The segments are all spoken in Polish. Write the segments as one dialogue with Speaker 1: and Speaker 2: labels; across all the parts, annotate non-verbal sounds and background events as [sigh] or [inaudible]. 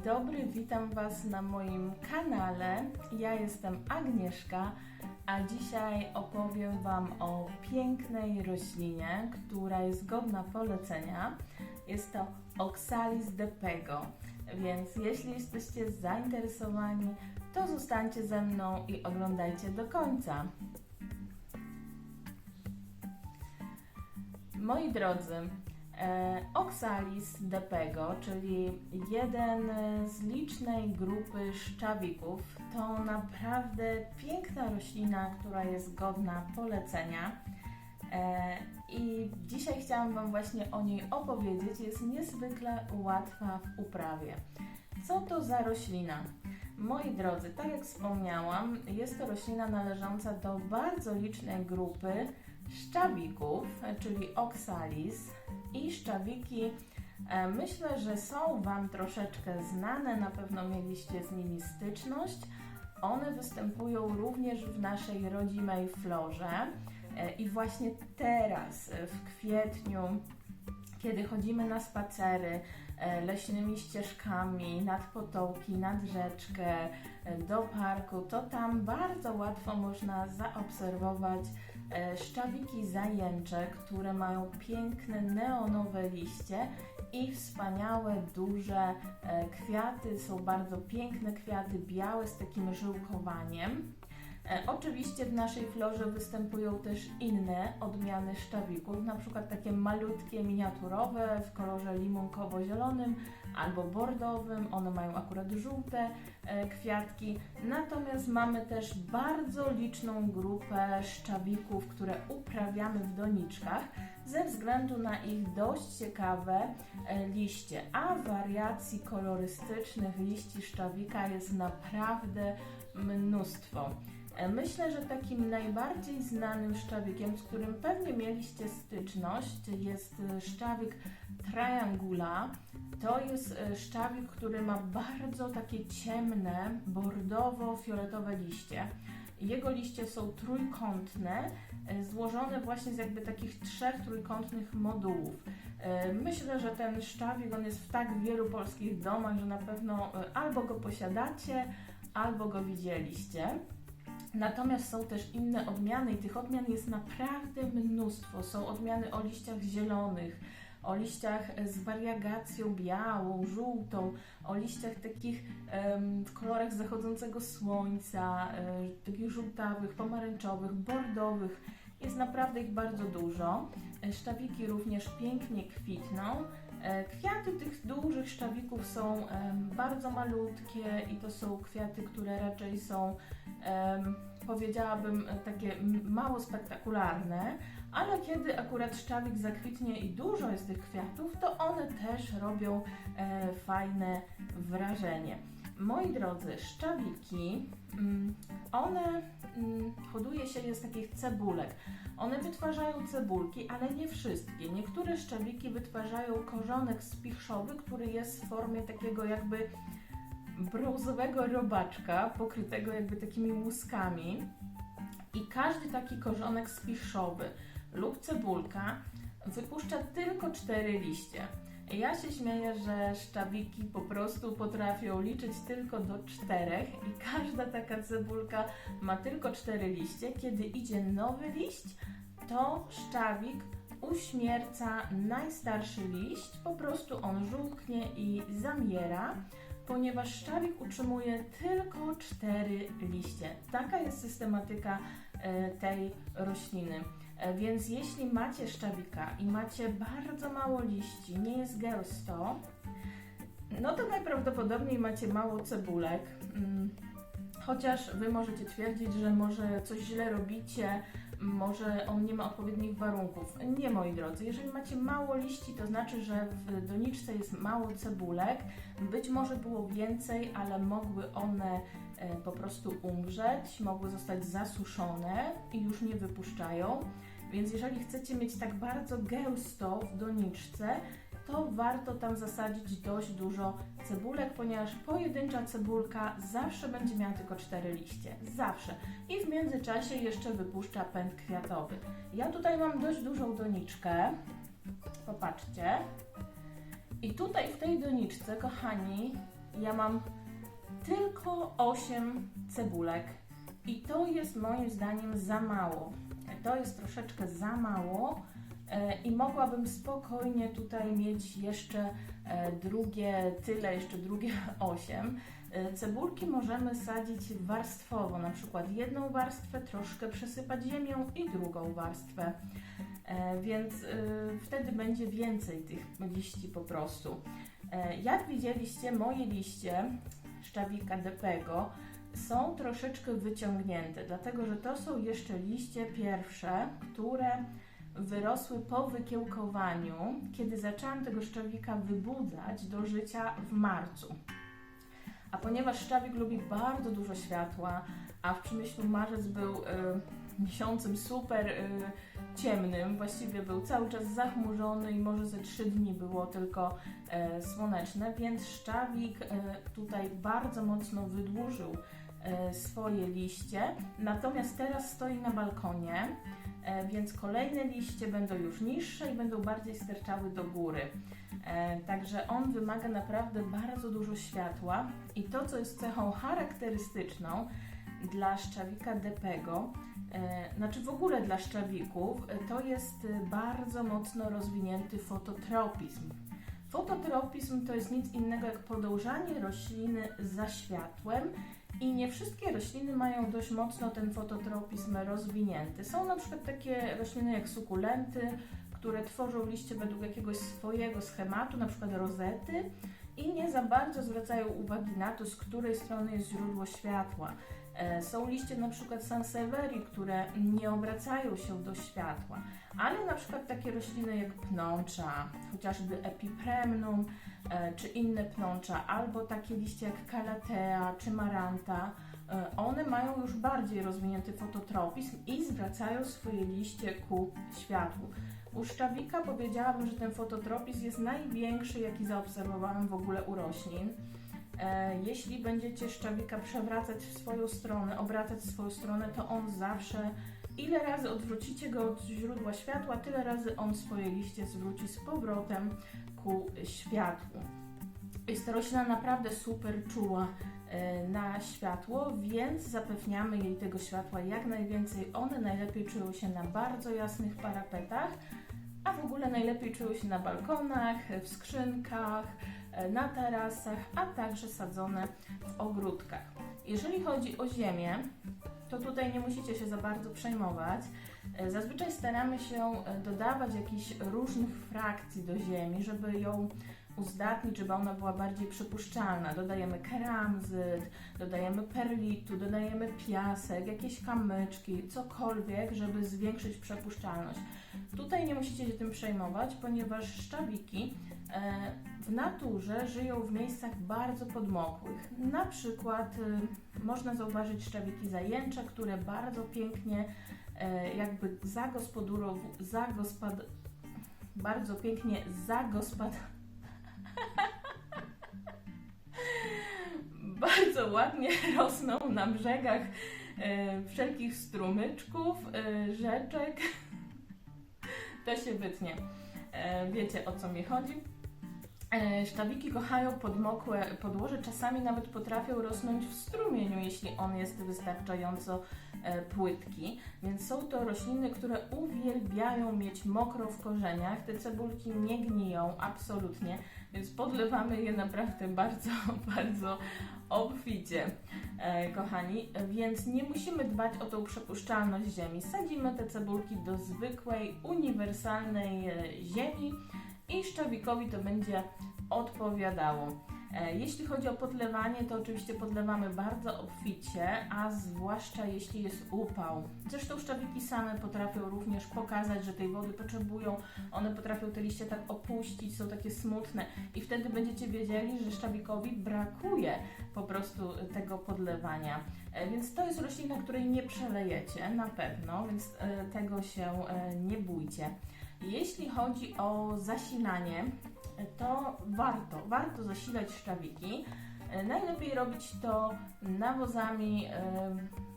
Speaker 1: Dzień dobry, witam Was na moim kanale. Ja jestem Agnieszka, a dzisiaj opowiem Wam o pięknej roślinie, która jest godna polecenia. Jest to Oxalis depego, więc jeśli jesteście zainteresowani, to zostańcie ze mną i oglądajcie do końca. Moi drodzy, Oxalis depego, czyli jeden z licznej grupy szczawików, to naprawdę piękna roślina, która jest godna polecenia. E, I dzisiaj chciałam Wam właśnie o niej opowiedzieć. Jest niezwykle łatwa w uprawie. Co to za roślina? Moi drodzy, tak jak wspomniałam, jest to roślina należąca do bardzo licznej grupy szczawików, czyli oxalis i szczawiki e, myślę, że są Wam troszeczkę znane, na pewno mieliście z nimi styczność. One występują również w naszej rodzimej florze e, i właśnie teraz, e, w kwietniu, kiedy chodzimy na spacery leśnymi ścieżkami, nad potoki, nad rzeczkę, do parku, to tam bardzo łatwo można zaobserwować szczawiki zajęcze, które mają piękne neonowe liście i wspaniałe, duże kwiaty. Są bardzo piękne kwiaty, białe z takim żyłkowaniem. Oczywiście w naszej florze występują też inne odmiany szczawików, na przykład takie malutkie, miniaturowe w kolorze limonkowo-zielonym albo bordowym. One mają akurat żółte kwiatki. Natomiast mamy też bardzo liczną grupę szczawików, które uprawiamy w doniczkach ze względu na ich dość ciekawe liście, a wariacji kolorystycznych liści szczawika jest naprawdę mnóstwo. Myślę, że takim najbardziej znanym szczawikiem, z którym pewnie mieliście styczność, jest szczawik triangula. To jest szczawik, który ma bardzo takie ciemne, bordowo-fioletowe liście. Jego liście są trójkątne, złożone właśnie z jakby takich trzech trójkątnych modułów. Myślę, że ten szczawik on jest w tak wielu polskich domach, że na pewno albo go posiadacie, albo go widzieliście. Natomiast są też inne odmiany i tych odmian jest naprawdę mnóstwo. Są odmiany o liściach zielonych, o liściach z wariegacją białą, żółtą, o liściach takich w kolorach zachodzącego słońca, um, takich żółtawych, pomarańczowych, bordowych. Jest naprawdę ich bardzo dużo. Szczawiki również pięknie kwitną. Kwiaty tych dużych szczawików są bardzo malutkie i to są kwiaty, które raczej są, powiedziałabym, takie mało spektakularne, ale kiedy akurat szczawik zakwitnie i dużo jest tych kwiatów, to one też robią e, fajne wrażenie. Moi drodzy, szczawiki, mm, one mm, hoduje się je z takich cebulek. One wytwarzają cebulki, ale nie wszystkie. Niektóre szczawiki wytwarzają korzonek spichrzowy, który jest w formie takiego jakby brązowego robaczka, pokrytego jakby takimi łuskami. I każdy taki korzonek spichrzowy lub cebulka wypuszcza tylko cztery liście. Ja się śmieję, że szczawiki po prostu potrafią liczyć tylko do czterech i każda taka cebulka ma tylko cztery liście. Kiedy idzie nowy liść, to szczawik uśmierca najstarszy liść, po prostu on żółknie i zamiera, ponieważ szczawik utrzymuje tylko cztery liście. Taka jest systematyka e, tej rośliny. E, więc jeśli macie szczawika i macie bardzo mało liści, nie jest gęsto, no to najprawdopodobniej macie mało cebulek. Mm, chociaż Wy możecie twierdzić, że może coś źle robicie, może on nie ma odpowiednich warunków. Nie, moi drodzy, jeżeli macie mało liści, to znaczy, że w doniczce jest mało cebulek. Być może było więcej, ale mogły one e, po prostu umrzeć, mogły zostać zasuszone i już nie wypuszczają. Więc jeżeli chcecie mieć tak bardzo gęsto w doniczce, to warto tam zasadzić dość dużo cebulek, ponieważ pojedyncza cebulka zawsze będzie miała tylko cztery liście. Zawsze. I w międzyczasie jeszcze wypuszcza pęd kwiatowy. Ja tutaj mam dość dużą doniczkę. Popatrzcie. I tutaj w tej doniczce, kochani, ja mam tylko 8 cebulek i to jest moim zdaniem za mało. To jest troszeczkę za mało e, i mogłabym spokojnie tutaj mieć jeszcze e, drugie tyle, jeszcze drugie [laughs] 8. E, Cebulki możemy sadzić warstwowo, na przykład jedną warstwę troszkę przesypać ziemią i drugą warstwę. Więc wtedy będzie więcej tych liści po prostu. Jak widzieliście, moje liście szczawika depego są troszeczkę wyciągnięte, dlatego że to są jeszcze liście pierwsze, które wyrosły po wykiełkowaniu, kiedy zaczęłam tego szczawika wybudzać do życia w marcu. A ponieważ szczawik lubi bardzo dużo światła, a w przymyślu marzec był y, miesiącem super y, ciemnym, właściwie był cały czas zachmurzony i może ze trzy dni było tylko e, słoneczne, więc szczawik e, tutaj bardzo mocno wydłużył swoje liście. Natomiast teraz stoi na balkonie, e, więc kolejne liście będą już niższe i będą bardziej sterczały do góry. E, Także on wymaga naprawdę bardzo dużo światła i to, co jest cechą charakterystyczną dla szczawika depego, e, znaczy w ogóle dla szczawików, e, to jest e, bardzo mocno rozwinięty fototropizm. Fototropizm to jest nic innego jak podążanie rośliny za światłem i nie wszystkie rośliny mają dość mocno ten fototropizm rozwinięty. Są na przykład takie rośliny jak sukulenty, które tworzą liście według jakiegoś swojego schematu, na przykład rozety i nie za bardzo zwracają uwagi na to, z której strony jest źródło światła. E, Są liście na przykład Sansevierii, które nie obracają się do światła, ale na przykład takie rośliny jak pnącza, chociażby Epipremnum, e, czy inne pnącza, albo takie liście jak Calathea czy Maranta, e, one mają już bardziej rozwinięty fototropizm i zwracają swoje liście ku światłu. U szczawika powiedziałabym, że ten fototropizm jest największy, jaki zaobserwowałam w ogóle u roślin. E, Jeśli będziecie szczawika przewracać w swoją stronę, obracać w swoją stronę, to on zawsze, ile razy odwrócicie go od źródła światła, tyle razy on swoje liście zwróci z powrotem ku światłu. Jest to roślina naprawdę super czuła e, na światło, więc zapewniamy jej tego światła jak najwięcej. One najlepiej czują się na bardzo jasnych parapetach, a w ogóle najlepiej czują się na balkonach, w skrzynkach, e, na tarasach, a także sadzone w ogródkach. Jeżeli chodzi o ziemię, to tutaj nie musicie się za bardzo przejmować. E, Zazwyczaj staramy się e, dodawać jakichś różnych frakcji do ziemi, żeby ją uzdatnić, żeby ona była bardziej przypuszczalna. Dodajemy keramzyt, dodajemy perlitu, dodajemy piasek, jakieś kamyczki, cokolwiek, żeby zwiększyć przepuszczalność. Tutaj nie musicie się tym przejmować, ponieważ szczawiki e, w naturze żyją w miejscach bardzo podmokłych. Na przykład e, można zauważyć szczawiki zajęcze, które bardzo pięknie e, jakby zagospodarow... zagospad... bardzo pięknie zagospad... [laughs] bardzo ładnie rosną na brzegach e, wszelkich strumyczków, e, rzeczek. [laughs] To się wytnie. E, wiecie o co mi chodzi. E, Sztabiki kochają podmokłe podłoże, czasami nawet potrafią rosnąć w strumieniu, jeśli on jest wystarczająco e, płytki. Więc są to rośliny, które uwielbiają mieć mokro w korzeniach. Te cebulki nie gniją absolutnie, więc podlewamy je naprawdę bardzo, [laughs] bardzo obficie, e, kochani. Więc nie musimy dbać o tą przepuszczalność ziemi. Sadzimy te cebulki do zwykłej, uniwersalnej ziemi i szczawikowi to będzie odpowiadało. E, Jeśli chodzi o podlewanie, to oczywiście podlewamy bardzo obficie, a zwłaszcza jeśli jest upał. Zresztą szczawiki same potrafią również pokazać, że tej wody potrzebują. One potrafią te liście tak opuścić, są takie smutne i wtedy będziecie wiedzieli, że szczawikowi brakuje po prostu tego podlewania. E, Więc to jest roślina, której nie przelejecie na pewno, więc e, tego się nie bójcie. Jeśli chodzi o zasilanie, to warto, warto zasilać szczawiki. E, Najlepiej robić to nawozami, e,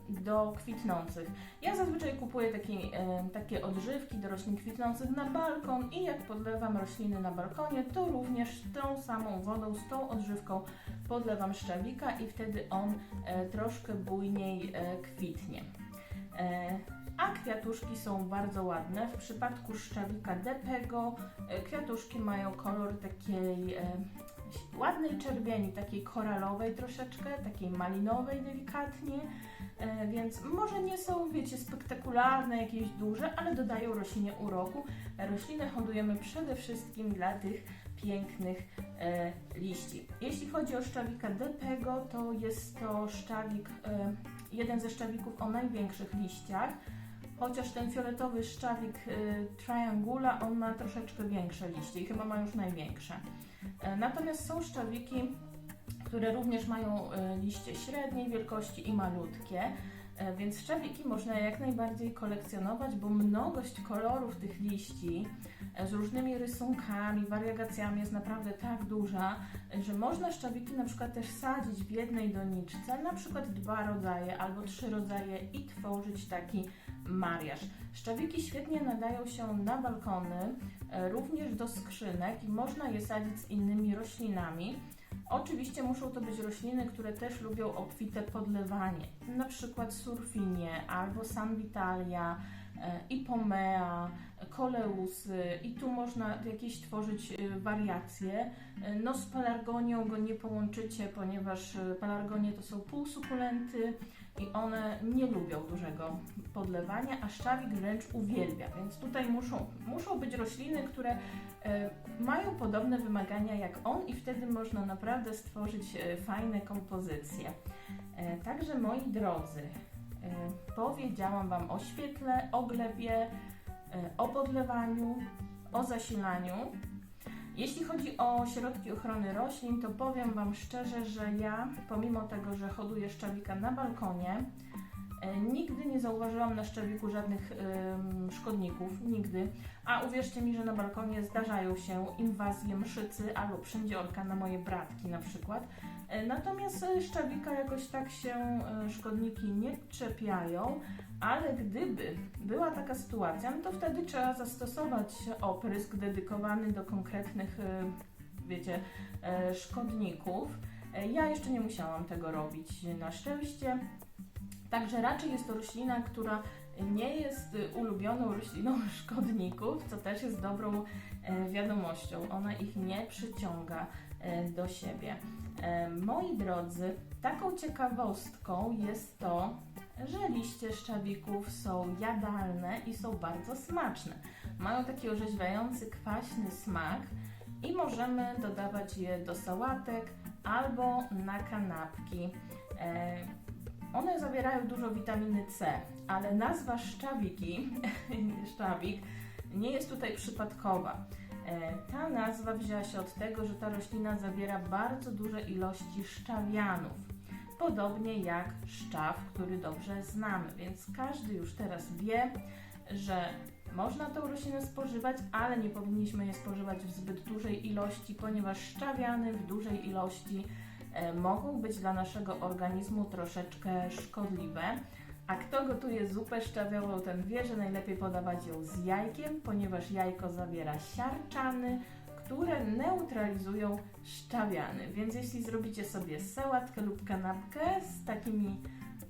Speaker 1: do kwitnących. Ja zazwyczaj kupuję takie, e, odżywki do roślin kwitnących na balkon i jak podlewam rośliny na balkonie, to również tą samą wodą, z tą odżywką podlewam szczawika i wtedy on e, troszkę bujniej e, kwitnie. A kwiatuszki są bardzo ładne. W przypadku szczawika Depego e, kwiatuszki mają kolor takiej e, ładnej czerwieni, takiej koralowej troszeczkę, takiej malinowej delikatnie, e, więc może nie są, wiecie, spektakularne, jakieś duże, ale dodają roślinie uroku. Rośliny hodujemy przede wszystkim dla tych pięknych e, liści. Jeśli chodzi o szczawika Depego, to jest to szczawik, e, jeden ze szczawików o największych liściach. Chociaż ten fioletowy szczawik y, Triangula, on ma troszeczkę większe liście i chyba ma już największe. E, Natomiast są szczawiki, które również mają e, liście średniej wielkości i malutkie, e, więc szczawiki można jak najbardziej kolekcjonować, bo mnogość kolorów tych liści e, z różnymi rysunkami, wariegacjami jest naprawdę tak duża, że można szczawiki na przykład też sadzić w jednej doniczce, na przykład dwa rodzaje albo trzy rodzaje i tworzyć taki mariaż. Szczawiki świetnie nadają się na balkony, e, również do skrzynek i można je sadzić z innymi roślinami. Oczywiście muszą to być rośliny, które też lubią obfite podlewanie, na przykład surfinie albo sanvitalia, e, ipomea, koleusy i tu można jakieś tworzyć e, wariacje. No z pelargonią go nie połączycie, ponieważ pelargonie to są półsukulenty i one nie lubią dużego podlewania, a szczawik wręcz uwielbia, więc tutaj muszą, muszą być rośliny, które e, mają podobne wymagania jak on i wtedy można naprawdę stworzyć e, fajne kompozycje. E, Także moi drodzy, powiedziałam Wam o świetle, o glebie, o podlewaniu, o zasilaniu. Jeśli chodzi o środki ochrony roślin, to powiem Wam szczerze, że ja, pomimo tego, że hoduję szczawika na balkonie, nigdy nie zauważyłam na szczawiku żadnych szkodników, nigdy. A uwierzcie mi, że na balkonie zdarzają się inwazje mszycy albo przędziorka na moje bratki na przykład. E, Natomiast e, szczawika jakoś tak się e, szkodniki nie czepiają, ale gdyby była taka sytuacja, no to wtedy trzeba zastosować oprysk dedykowany do konkretnych, e, wiecie, e, szkodników. E, Ja jeszcze nie musiałam tego robić na szczęście. Także raczej jest to roślina, która nie jest e, ulubioną rośliną [laughs] szkodników, co też jest dobrą e, wiadomością. Ona ich nie przyciąga e, do siebie. E, Moi drodzy, taką ciekawostką jest to, że liście szczawików są jadalne i są bardzo smaczne. Mają taki orzeźwiający, kwaśny smak i możemy dodawać je do sałatek albo na kanapki. One zawierają dużo witaminy C, ale nazwa szczawiki, [laughs] szczawik, nie jest tutaj przypadkowa. E, Ta nazwa wzięła się od tego, że ta roślina zawiera bardzo duże ilości szczawianów. Podobnie jak szczaw, który dobrze znamy, więc każdy już teraz wie, że można tą roślinę spożywać, ale nie powinniśmy je spożywać w zbyt dużej ilości, ponieważ szczawiany w dużej ilości mogą być dla naszego organizmu troszeczkę szkodliwe. A kto gotuje zupę szczawiową, ten wie, że najlepiej podawać ją z jajkiem, ponieważ jajko zawiera siarczany, które neutralizują szczawiany. Więc jeśli zrobicie sobie sałatkę lub kanapkę z takimi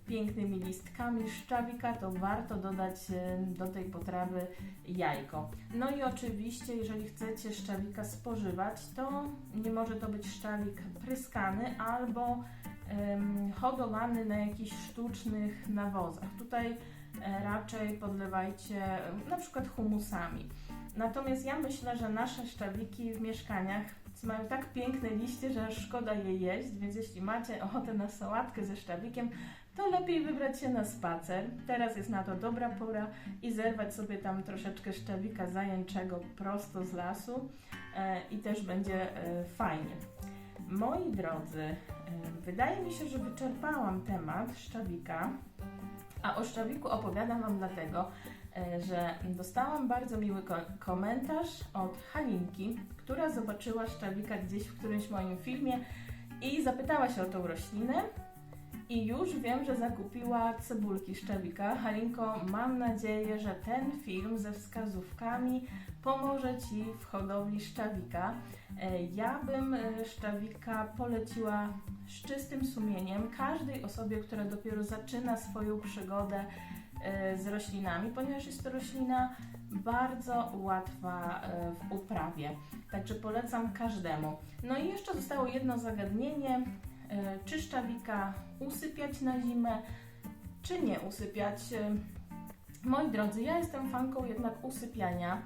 Speaker 1: pięknymi listkami szczawika, to warto dodać e, do tej potrawy jajko. No i oczywiście, jeżeli chcecie szczawika spożywać, to nie może to być szczawik pryskany albo em, hodowany na jakichś sztucznych nawozach. Tutaj e, raczej podlewajcie e, na przykład humusami. Natomiast ja myślę, że nasze szczawiki w mieszkaniach mają tak piękne liście, że szkoda je jeść, więc jeśli macie ochotę na sałatkę ze szczawikiem, to lepiej wybrać się na spacer. Teraz jest na to dobra pora i zerwać sobie tam troszeczkę szczawika zajęczego prosto z lasu e, i też będzie e, fajnie. Moi drodzy, e, wydaje mi się, że wyczerpałam temat szczawika, a o szczawiku opowiadam Wam dlatego, że dostałam bardzo miły ko- komentarz od Halinki, która zobaczyła szczawika gdzieś w którymś moim filmie i zapytała się o tą roślinę. I już wiem, że zakupiła cebulki szczawika. Halinko, mam nadzieję, że ten film ze wskazówkami pomoże Ci w hodowli szczawika. E, Ja bym e, szczawika poleciła z czystym sumieniem każdej osobie, która dopiero zaczyna swoją przygodę e, z roślinami, ponieważ jest to roślina bardzo łatwa w uprawie. Także polecam każdemu. No i jeszcze zostało jedno zagadnienie. E, Czy szczawika usypiać na zimę, czy nie usypiać? E, Moi drodzy, ja jestem fanką jednak usypiania.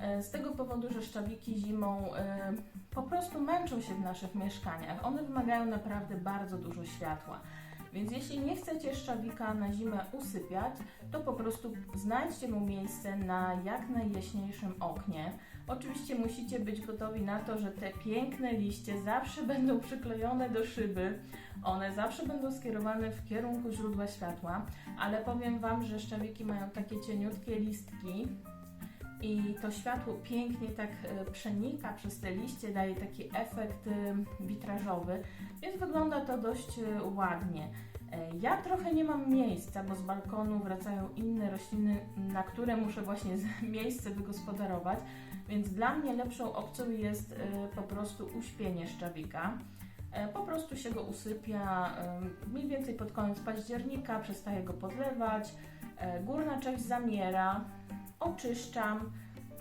Speaker 1: e, Z tego powodu, że szczawiki zimą po prostu męczą się w naszych mieszkaniach. One wymagają naprawdę bardzo dużo światła. Więc jeśli nie chcecie szczawika na zimę usypiać, to po prostu znajdźcie mu miejsce na jak najjaśniejszym oknie. Oczywiście musicie być gotowi na to, że te piękne liście zawsze będą przyklejone do szyby. One zawsze będą skierowane w kierunku źródła światła, ale powiem Wam, że szczawiki mają takie cieniutkie listki i to światło pięknie tak e, przenika przez te liście, daje taki efekt e, witrażowy, więc wygląda to dość e, ładnie. Ja trochę nie mam miejsca, bo z balkonu wracają inne rośliny, na które muszę właśnie [laughs] miejsce wygospodarować, więc dla mnie lepszą opcją jest po prostu uśpienie szczawika. Po prostu się go usypia mniej więcej pod koniec października, przestaję go podlewać, górna część zamiera, oczyszczam,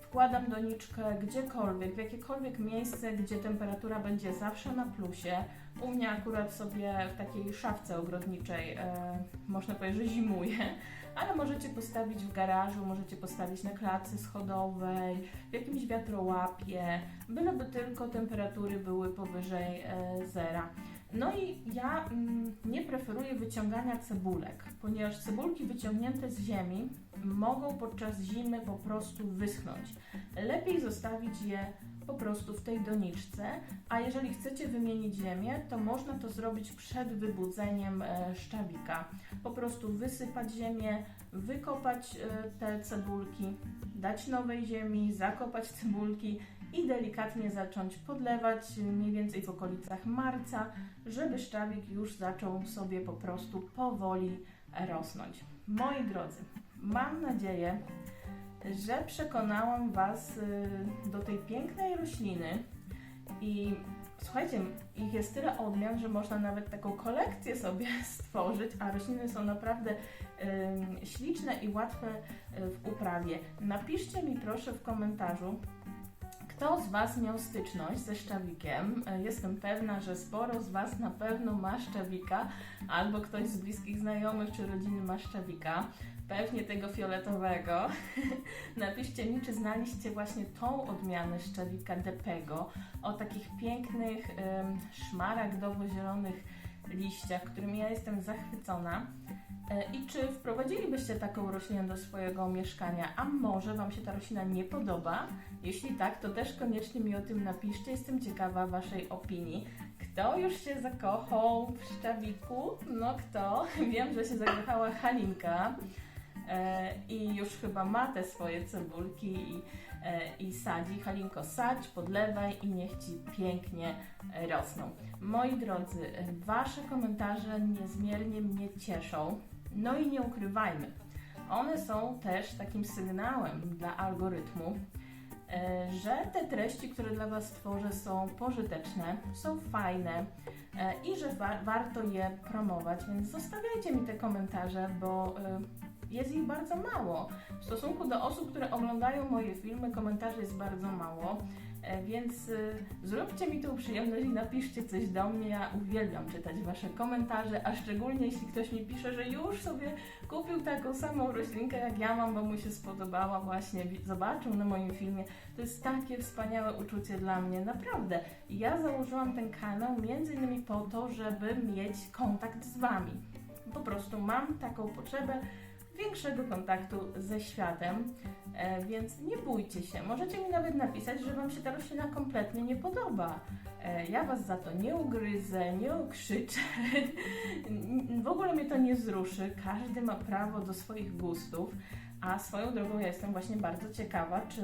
Speaker 1: wkładam doniczkę gdziekolwiek, w jakiekolwiek miejsce, gdzie temperatura będzie zawsze na plusie. U mnie akurat sobie w takiej szafce ogrodniczej, e, można powiedzieć, że zimuje, ale możecie postawić w garażu, możecie postawić na klatce schodowej, w jakimś wiatrołapie, byleby tylko temperatury były powyżej e, zera. No i ja mm, nie preferuję wyciągania cebulek, ponieważ cebulki wyciągnięte z ziemi mogą podczas zimy po prostu wyschnąć. Lepiej zostawić je po prostu w tej doniczce, a jeżeli chcecie wymienić ziemię, to można to zrobić przed wybudzeniem e, szczawika. Po prostu wysypać ziemię, wykopać e, te cebulki, dać nowej ziemi, zakopać cebulki i delikatnie zacząć podlewać mniej więcej w okolicach marca, żeby szczawik już zaczął sobie po prostu powoli rosnąć. Moi drodzy, mam nadzieję, że przekonałam Was y, do tej pięknej rośliny i słuchajcie, ich jest tyle odmian, że można nawet taką kolekcję sobie [laughs] stworzyć, a rośliny są naprawdę śliczne i łatwe y, w uprawie. Napiszcie mi proszę w komentarzu, kto z Was miał styczność ze szczawikiem? E, Jestem pewna, że sporo z Was na pewno ma szczawika, albo ktoś z bliskich znajomych czy rodziny ma szczawika. Pewnie tego fioletowego. [laughs] Napiszcie mi, czy znaliście właśnie tą odmianę szczawika Depego o takich pięknych, szmaragdowo-zielonych liściach, którymi ja jestem zachwycona. E, I czy wprowadzilibyście taką roślinę do swojego mieszkania, a może Wam się ta roślina nie podoba? Jeśli tak, to też koniecznie mi o tym napiszcie. Jestem ciekawa Waszej opinii. Kto już się zakochał w szczawiku? No kto? [laughs] Wiem, że się zakochała Halinka e, i już chyba ma te swoje cebulki i, i sadzi. Halinko, sadź, podlewaj i niech Ci pięknie e, rosną. Moi drodzy, e, Wasze komentarze niezmiernie mnie cieszą. No i nie ukrywajmy, one są też takim sygnałem dla algorytmu, e, że te treści, które dla Was tworzę, są pożyteczne, są fajne e, i że wa- warto je promować, więc zostawiajcie mi te komentarze, bo e, jest ich bardzo mało. W stosunku do osób, które oglądają moje filmy, komentarzy jest bardzo mało. E, Więc y, zróbcie mi tą przyjemność i napiszcie coś do mnie. Ja uwielbiam czytać Wasze komentarze, a szczególnie jeśli ktoś mi pisze, że już sobie kupił taką samą roślinkę jak ja mam, bo mu się spodobała właśnie, zobaczył na moim filmie. To jest takie wspaniałe uczucie dla mnie, naprawdę. Ja założyłam ten kanał między innymi po to, żeby mieć kontakt z Wami. Po prostu mam taką potrzebę większego kontaktu ze światem, e, więc nie bójcie się. Możecie mi nawet napisać, że Wam się ta roślina kompletnie nie podoba. E, ja Was za to nie ugryzę, nie okrzyczę. [laughs] w ogóle mnie to nie wzruszy. Każdy ma prawo do swoich gustów, a swoją drogą ja jestem właśnie bardzo ciekawa, czy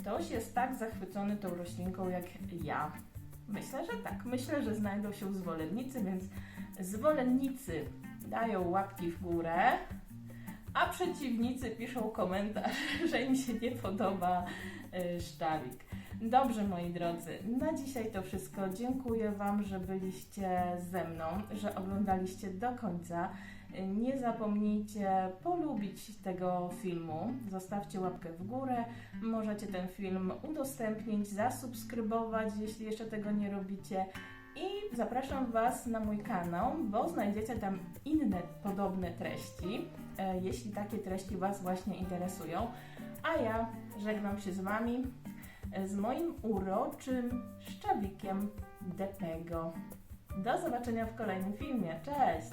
Speaker 1: ktoś jest tak zachwycony tą roślinką jak ja. Myślę, że tak. Myślę, że znajdą się zwolennicy, więc zwolennicy dają łapki w górę, a przeciwnicy piszą komentarz, [laughs] że im się nie podoba y, szczawik. Dobrze, moi drodzy, na dzisiaj to wszystko. Dziękuję Wam, że byliście ze mną, że oglądaliście do końca. Nie zapomnijcie polubić tego filmu, zostawcie łapkę w górę, możecie ten film udostępnić, zasubskrybować, jeśli jeszcze tego nie robicie. I zapraszam Was na mój kanał, bo znajdziecie tam inne podobne treści, e, jeśli takie treści Was właśnie interesują. A ja żegnam się z Wami e, z moim uroczym szczawikiem Depego. Do zobaczenia w kolejnym filmie. Cześć!